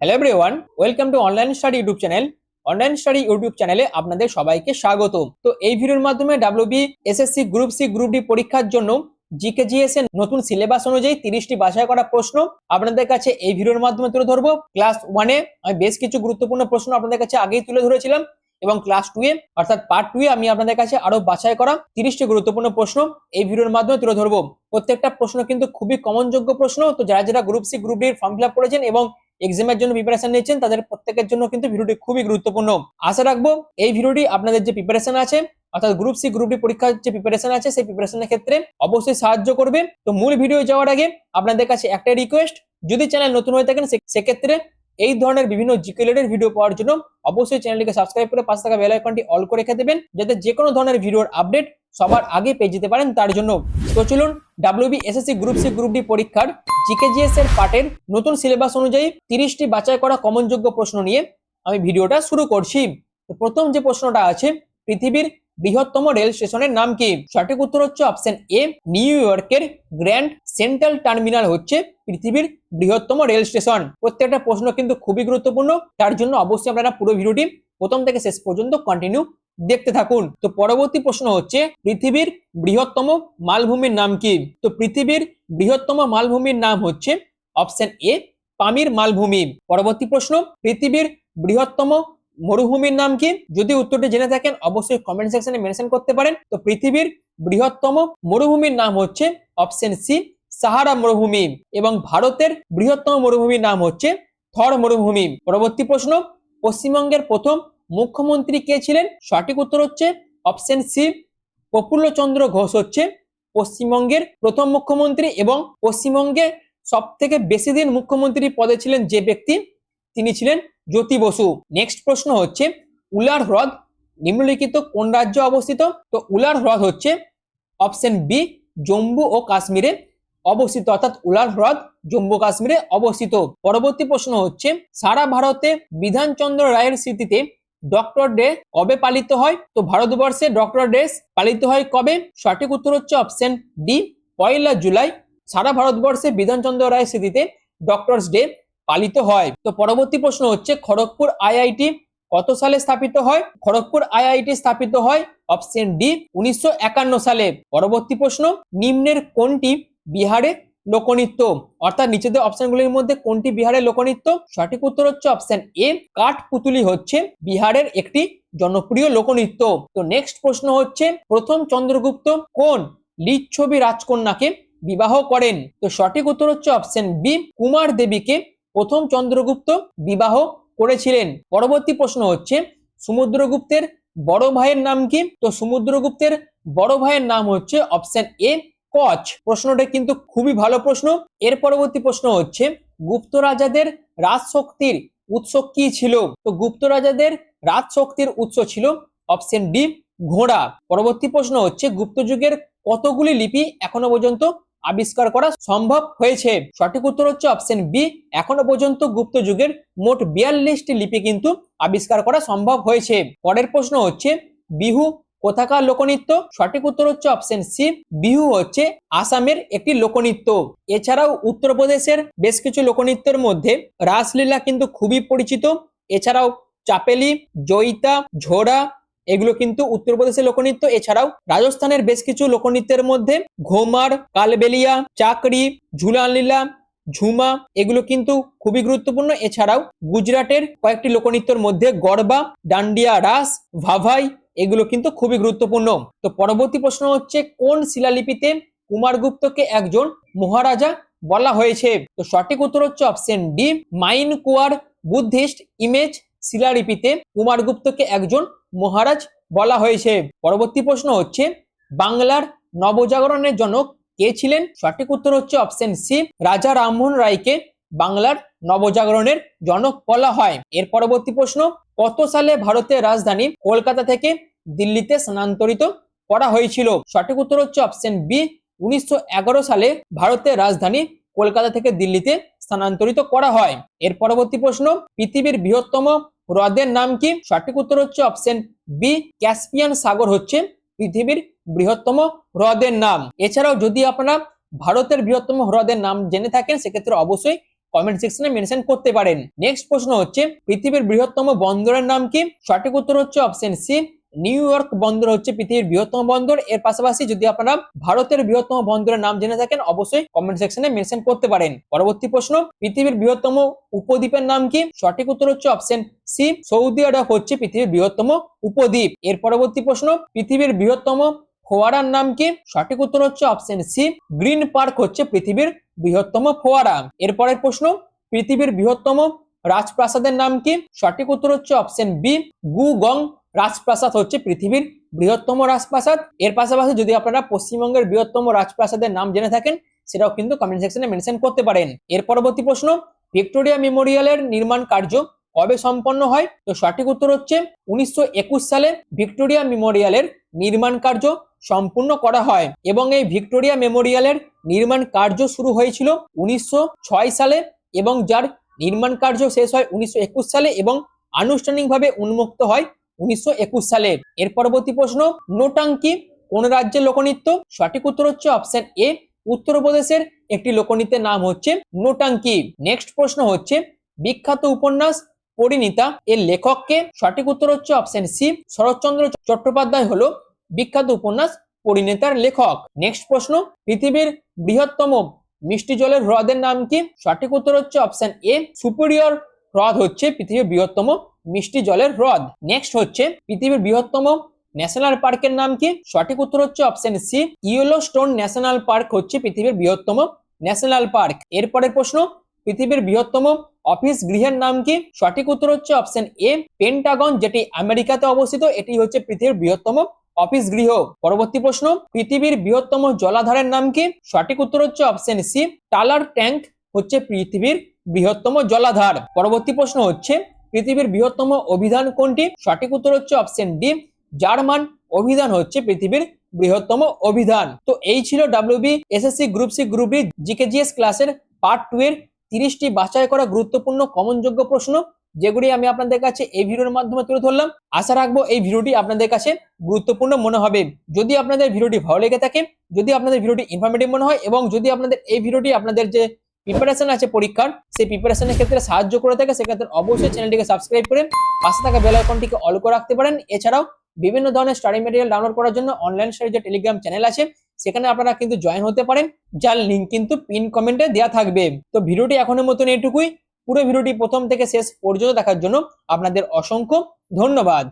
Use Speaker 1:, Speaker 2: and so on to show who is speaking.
Speaker 1: Hello everyone welcome to online study YouTube channel online study YouTube চ্যানেলে আপনাদের সবাইকে স্বাগত তো এই ভিডিওর মাধ্যমে WB SSC group C group D পরীক্ষার জন্য জিকেজিএস এর নতুন সিলেবাস অনুযায়ী তিরিশটি বাছাই করা প্রশ্ন আপনাদের কাছে এই ভিডিওর মাধ্যমে তুলে ধরবো। ক্লাস ওয়ানে আমি বেশ কিছু গুরুত্বপূর্ণ প্রশ্ন আপনাদের কাছে আগেই তুলে ধরেছিলাম এবং ক্লাস টু এ অর্থাৎ পার্ট টু এ আমি আপনাদের কাছে আরও বাছাই করা তিরিশটি গুরুত্বপূর্ণ প্রশ্ন এই ভিডিওর মাধ্যমে তুলে ধরবো। প্রত্যেকটা প্রশ্ন কিন্তু খুবই কমনযোগ্য প্রশ্ন। তো যারা যারা group C group D form fill up করেছেন এবং এক্সামের জন্য প্রিপারেশন নিচ্ছেন তাদের প্রত্যেকের জন্য কিন্তু ভিডিওটি খুবই গুরুত্বপূর্ণ। আশা রাখব এই ভিডিওটি আপনাদের যে প্রিপারেশন আছে, অর্থাৎ গ্রুপ সি গ্রুপ ডি পরীক্ষার যে প্রিপারেশন আছে, সেই প্রিপারেশনের ক্ষেত্রে অবশ্যই সাহায্য করবে। তো মূল ভিডিও যাওয়ার আগে আপনাদের কাছে একটাই রিকোয়েস্ট যদি চ্যানেল নতুন হয়ে থাকেন সেক্ষেত্রে এই ধরনের বিভিন্ন জিকেলেটের ভিডিও পাওয়ার জন্য অবশ্যই চ্যানেলটিকে সাবস্ক্রাইব করে পাশে থাকা বেল আইকনটি অল করে রেখে দেবেন, যাতে যে কোনো ধরনের ভিডিওর আপডেট সবার আগে পেয়ে যেতে পারেন তার জন্য। তো চলুন WB SSC group C group D পরীক্ষার জিকেজিএস এর পার্টের নতুন সিলেবাস অনুযায়ী তিরিশটি বাছাই করা কমনযোগ্য প্রশ্ন নিয়ে আমি ভিডিওটা শুরু করছি। তো প্রথম যে প্রশ্নটা আছে, পৃথিবীর বৃহত্তম রেল স্টেশনের নাম কি? সঠিক উত্তর হচ্ছে অপশন এ, নিউ ইয়র্কের গ্র্যান্ড সেন্ট্রাল টার্মিনাল হচ্ছে পৃথিবীর বৃহত্তম রেল স্টেশন। প্রত্যেকটা প্রশ্ন কিন্তু খুবই গুরুত্বপূর্ণ, তার জন্য অবশ্যই আপনারা পুরো ভিডিওটি প্রথম থেকে শেষ পর্যন্ত কন্টিনিউ দেখতে থাকুন। তো পরবর্তী প্রশ্ন হচ্ছে, পৃথিবীর বৃহত্তম মালভূমির নাম কি? তো পৃথিবীর বৃহত্তম মালভূমির নাম হচ্ছে অপশন এ, পামির মালভূমি। পরবর্তী প্রশ্ন, পৃথিবীর বৃহত্তম মরুভূমির নাম কি? যদি উত্তরটি জেনে থাকেন, অবশ্যই কমেন্ট সেকশনে মেনশন করতে পারেন। তো পৃথিবীর বৃহত্তম মরুভূমির নাম হচ্ছে অপশন সি সাহারা মরুভূমি এবং ভারতের বৃহত্তম মরুভূমির নাম হচ্ছে থর মরুভূমি। পরবর্তী প্রশ্ন, পশ্চিমবঙ্গের প্রথম মুখ্যমন্ত্রী কে ছিলেন? সঠিক উত্তর হচ্ছে অপশন সি প্রফুল্লচন্দ্র ঘোষ হচ্ছে পশ্চিমবঙ্গের প্রথম মুখ্যমন্ত্রী এবং পশ্চিমবঙ্গে সব থেকে বেশি দিন মুখ্যমন্ত্রী পদে ছিলেন যে ব্যক্তি, তিনি ছিলেন জ্যোতি বসু। নেক্সট প্রশ্ন হচ্ছে, উলার হ্রদ নিম্নলিখিত কোন রাজ্যে অবস্থিত? তো উলার হ্রদ হচ্ছে অপশন বি জম্মু ও কাশ্মীরে অবস্থিত। অর্থাৎ উলার হ্রদ জম্মু কাশ্মীরে অবস্থিত। পরবর্তী প্রশ্ন হচ্ছে, সারা ভারতে বিধানচন্দ্র রায়ের স্মৃতিতে ডক্টর ডে কবে পালিত হয়? তো ভারতবর্ষে ডক্টর ডে পালিত হয় কবে? সঠিক উত্তর হচ্ছে অপশন ডি পয়লা জুলাই। সারা ভারতবর্ষে বিধানচন্দ্র রায়ের স্মৃতিতে ডক্টরস ডে পালিত হয়। তো পরবর্তী প্রশ্ন হচ্ছে, খড়গপুর আইআইটি কত সালে স্থাপিত হয়? খড়গপুর আইআইটি স্থাপিত হয় অপশন ডি, উনিশশো একান্ন সালে। পরবর্তী প্রশ্ন, নিম্নের কোনটি বিহারে লোকনৃত্য? অর্থাৎ নিচেদের অপশনগুলির মধ্যে কোনটি বিহারের লোকনৃত্য? সঠিক উত্তর হচ্ছে অপশন এ কাঠ পুতুলি হচ্ছে বিহারের একটি জনপ্রিয় লোকনৃত্য। তো নেক্সট প্রশ্ন হচ্ছে, প্রথম চন্দ্রগুপ্ত কোন লিচ্ছবি রাজকন্যাকে বিবাহ করেন? তো সঠিক উত্তর হচ্ছে অপশন বি, কুমার দেবীকে প্রথম চন্দ্রগুপ্ত বিবাহ করেছিলেন। পরবর্তী প্রশ্ন হচ্ছে, সমুদ্রগুপ্তের বড় ভাইয়ের নাম কি? তো সমুদ্রগুপ্তের বড় ভাইয়ের নাম হচ্ছে অপশন এ, কচ। প্রশ্নটা কিন্তু খুবই ভালো প্রশ্ন। এর পরবর্তী প্রশ্ন হচ্ছে, গুপ্ত রাজাদের রাজশক্তির উৎস কি ছিল? তো গুপ্ত রাজাদের রাজশক্তির উৎস ছিল অপশন ডি ঘোড়া। পরবর্তী প্রশ্ন হচ্ছে, গুপ্ত যুগের কতগুলি লিপি এখনও পর্যন্ত আবিষ্কার করা সম্ভব হয়েছে। সঠিক উত্তর হচ্ছে অপশন বি এখনও পর্যন্ত গুপ্ত যুগের মোট বিয়াল্লিশটি লিপি কিন্তু আবিষ্কার করা সম্ভব হয়েছে। পরের প্রশ্ন হচ্ছে, বিহু কোথাকার লোকনৃত্য? সঠিক উত্তর হচ্ছে অপশন সি বিহু হচ্ছে আসামের একটি লোকনৃত্য। এছাড়াও উত্তরপ্রদেশের বেশ কিছু লোকনৃত্যের মধ্যে রাসলীলা কিন্তু খুবই পরিচিত। এছাড়াও চাপেলি, জয়িতা, ঝোড়া এগুলো কিন্তু উত্তরপ্রদেশের লোকনৃত্য। এছাড়াও রাজস্থানের বেশ কিছু লোকনৃত্যের মধ্যে ঘোমার, কালবেলিয়া, চাকরি, ঝুলানলীলা, ঝুমা এগুলো কিন্তু খুবই গুরুত্বপূর্ণ। এছাড়াও গুজরাটের কয়েকটি লোকনৃত্যের মধ্যে গরবা ডান্ডিয়া রাস, ভাভাই এগুলো কিন্তু খুবই গুরুত্বপূর্ণ। তো পরবর্তী প্রশ্ন হচ্ছে, কোন শিলালিপিতে কুমারগুপ্তকে একজন মহারাজা বলা হয়েছে? তো সঠিক উত্তর হচ্ছে option D Mankuwar Buddhist image শিলালিপিতে কুমারগুপ্তকে একজন মহারাজ বলা হয়েছে। পরবর্তী প্রশ্ন হচ্ছে, বাংলার নবজাগরণের জনক কে ছিলেন? সঠিক উত্তর হচ্ছে অপশন সি রাজা রামমোহন রায়কে বাংলার নবজাগরণের জনক বলা হয়। এর পরবর্তী প্রশ্ন, কত সালে ভারতের রাজধানী কলকাতা থেকে দিল্লিতে স্থানান্তরিত করা হয়েছিল? সঠিক উত্তর হচ্ছে অপশন বি উনিশশো এগারো সালে ভারতের রাজধানী কলকাতা থেকে দিল্লিতে স্থানান্তরিত করা হয়। এর পরবর্তী প্রশ্ন, পৃথিবীর বৃহত্তম হ্রদের নাম কি? সঠিক উত্তর হচ্ছে অপশন বি, ক্যাসপিয়ান সাগর হচ্ছে পৃথিবীর বৃহত্তম হ্রদের নাম। এছাড়াও যদি আপনারা ভারতের বৃহত্তম হ্রদের নাম জেনে থাকেন, সেক্ষেত্রে অবশ্যই কমেন্ট সেকশনে মেনশন করতে পারেন। নেক্সট প্রশ্ন হচ্ছে, পৃথিবীর বৃহত্তম বন্দরের নাম কি? সঠিক উত্তর হচ্ছে অপশন সি নিউ ইয়র্ক বন্দর হচ্ছে পৃথিবীর বৃহত্তম বন্দর। এর পাশাপাশি যদি আপনারা ভারতের বৃহত্তম বন্দরের নাম জেনে থাকেন, অবশ্যই কমেন্ট সেকশনে মেনশন করতে পারেন। পরবর্তী প্রশ্ন, পৃথিবীর বৃহত্তম উপদ্বীপের নাম কি? সঠিক উত্তর হচ্ছে অপশন সি সৌদি আরব হচ্ছে পৃথিবীর বৃহত্তম উপদ্বীপ। এর পরবর্তী প্রশ্ন, পৃথিবীর বৃহত্তম ফোয়ারার নাম কি? সঠিক উত্তর হচ্ছে অপশন সি গ্রিন পার্ক হচ্ছে পৃথিবীর বৃহত্তম ফোয়ারা। এরপরের প্রশ্ন, পৃথিবীর বৃহত্তম রাজপ্রাসাদের নাম কি? সঠিক উত্তর হচ্ছে অপশন বি গুগং রাজপ্রাসাদ হচ্ছে পৃথিবীর বৃহত্তম রাজপ্রাসাদ। এর পাশাপাশি যদি আপনারা পশ্চিমবঙ্গের বৃহত্তম রাজপ্রাসাদের নাম জেনে থাকেন, সেটাও কিন্তু কমেন্ট সেকশনে মেনশন করতে পারেন। এর পরবর্তী প্রশ্ন, ভিক্টোরিয়া মেমোরিয়ালের নির্মাণ কার্য কবে সম্পন্ন হয়? তো সঠিক উত্তর হচ্ছে উনিশশো একুশ সালে ভিক্টোরিয়া মেমোরিয়ালের নির্মাণ কার্য সম্পূর্ণ করা হয় এবং এই ভিক্টোরিয়া মেমোরিয়ালের নির্মাণ কার্য শুরু হয়েছিল উনিশশো ছয় সালে এবং যার নির্মাণ কার্য শেষ হয় উনিশশো একুশ সালে এবং আনুষ্ঠানিকভাবে উন্মুক্ত হয় উনিশশো একুশ সালে এর পরবর্তী প্রশ্ন নোটাঙ্কি কোন রাজ্যের লোকনৃত্য? সঠিক উত্তর হচ্ছে অপশন এ উত্তরপ্রদেশের একটি লোকনৃত্যের নাম হচ্ছে নোটাঙ্কি নেক্সট প্রশ্ন হচ্ছে, বিখ্যাত উপন্যাস পরিণীতা এর লেখককে সঠিক উত্তর হচ্ছে অপশন সি শরৎচন্দ্র চট্টোপাধ্যায় হলো বিখ্যাত উপন্যাস পরিণীতার লেখক। নেক্সট প্রশ্ন, পৃথিবীর বৃহত্তম মিষ্টি জলের হ্রদের নাম কি? সঠিক উত্তর হচ্ছে অপশন এ সুপিরিয়র হ্রদ হচ্ছে পৃথিবীর বৃহত্তম মিষ্টি জলের হ্রদ। নেক্সট হচ্ছে পৃথিবীর বৃহত্তম ন্যাশনাল পার্কের নাম কি? সঠিক উত্তর হচ্ছে option C Yellowstone national park হচ্ছে পৃথিবীর বৃহত্তম ন্যাশনাল পার্ক এরপরের প্রশ্ন, পৃথিবীর বৃহত্তম অফিস গৃহের নাম কি? সঠিক উত্তর হচ্ছে অপশন এ পেন্টাগন যেটি আমেরিকাতে অবস্থিত। এটি হচ্ছে পৃথিবীর বৃহত্তম অফিস গৃহ। পরবর্তী প্রশ্ন, পৃথিবীর বৃহত্তম জলাধারের নাম কি? সঠিক উত্তর হচ্ছে অপশন সি টালার ট্যাঙ্ক হচ্ছে পৃথিবীর বৃহত্তম জলাধার। পরবর্তী প্রশ্ন হচ্ছে পৃথিবীর বৃহত্তম অভিধান কোনটি? সঠিক উত্তর হচ্ছে অপশন ডি জার্মান অভিধান হচ্ছে পৃথিবীর বৃহত্তম অভিধান। তো এই ছিল WB SSC group C group D GKGS ক্লাসের পার্ট টু এর তিরিশটি বাছাই করা গুরুত্বপূর্ণ কমনযোগ্য প্রশ্ন, যেগুলি আমি আপনাদের কাছে এই ভিডিওর মাধ্যমে তুলে ধরলাম। আশা রাখব এই ভিডিওটি আপনাদের কাছে গুরুত্বপূর্ণ মনে হবে। যদি আপনাদের ভিডিওটি ভালো লেগে থাকে, যদি আপনাদের ভিডিওটি ইনফরমেটিভ মনে হয়, এবং যদি আপনাদের এই ভিডিওটি আপনাদের যে প্রিপারেশন আছে পরীক্ষার, সেই প্রিপারেশনের ক্ষেত্রে সাহায্য করে থাকে। সেক্ষেত্রে অবশ্যই চ্যানেলটিকে সাবস্ক্রাইব করে পাশে থাকা বেল আইকনটিকে অল করে রাখতে পারেন। এছাড়াও বিভিন্ন ধরনের স্টাডি মেটেরিয়াল ডাউনলোড করার জন্য অনলাইন স্টাডি যে টেলিগ্রাম চ্যানেল আছে, সেখানে আপনারা কিন্তু জয়েন হতে পারেন। যার লিঙ্ক কিন্তু পিন কমেন্টে দেওয়া থাকবে। তো ভিডিওটি এখনের মতন এটুকুই। পুরো ভিডিওটি প্রথম থেকে শেষ পর্যন্ত দেখার জন্য আপনাদের অসংখ্য ধন্যবাদ।